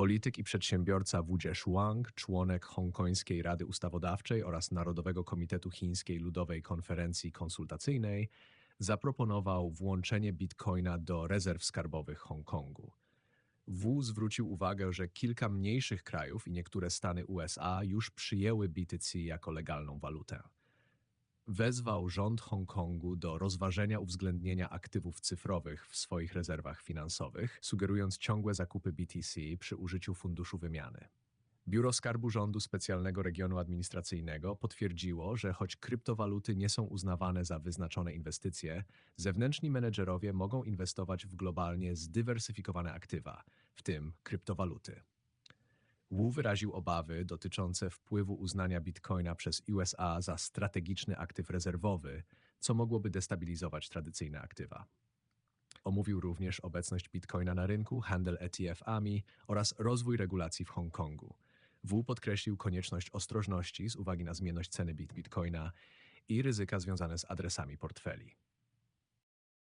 Polityk i przedsiębiorca Wu Zheshwang, członek Hongkońskiej Rady Ustawodawczej oraz Narodowego Komitetu Chińskiej Ludowej Konferencji Konsultacyjnej, zaproponował włączenie bitcoina do rezerw skarbowych Hongkongu. Wu zwrócił uwagę, że kilka mniejszych krajów i niektóre stany USA już przyjęły BTC jako legalną walutę. Wezwał rząd Hongkongu do rozważenia uwzględnienia aktywów cyfrowych w swoich rezerwach finansowych, sugerując ciągłe zakupy BTC przy użyciu funduszu wymiany. Biuro Skarbu Rządu Specjalnego Regionu Administracyjnego potwierdziło, że choć kryptowaluty nie są uznawane za wyznaczone inwestycje, zewnętrzni menedżerowie mogą inwestować w globalnie zdywersyfikowane aktywa, w tym kryptowaluty. Wu wyraził obawy dotyczące wpływu uznania bitcoina przez USA za strategiczny aktyw rezerwowy, co mogłoby destabilizować tradycyjne aktywa. Omówił również obecność bitcoina na rynku, handel ETF-ami oraz rozwój regulacji w Hongkongu. Wu podkreślił konieczność ostrożności z uwagi na zmienność ceny bit bitcoina i ryzyka związane z adresami portfeli.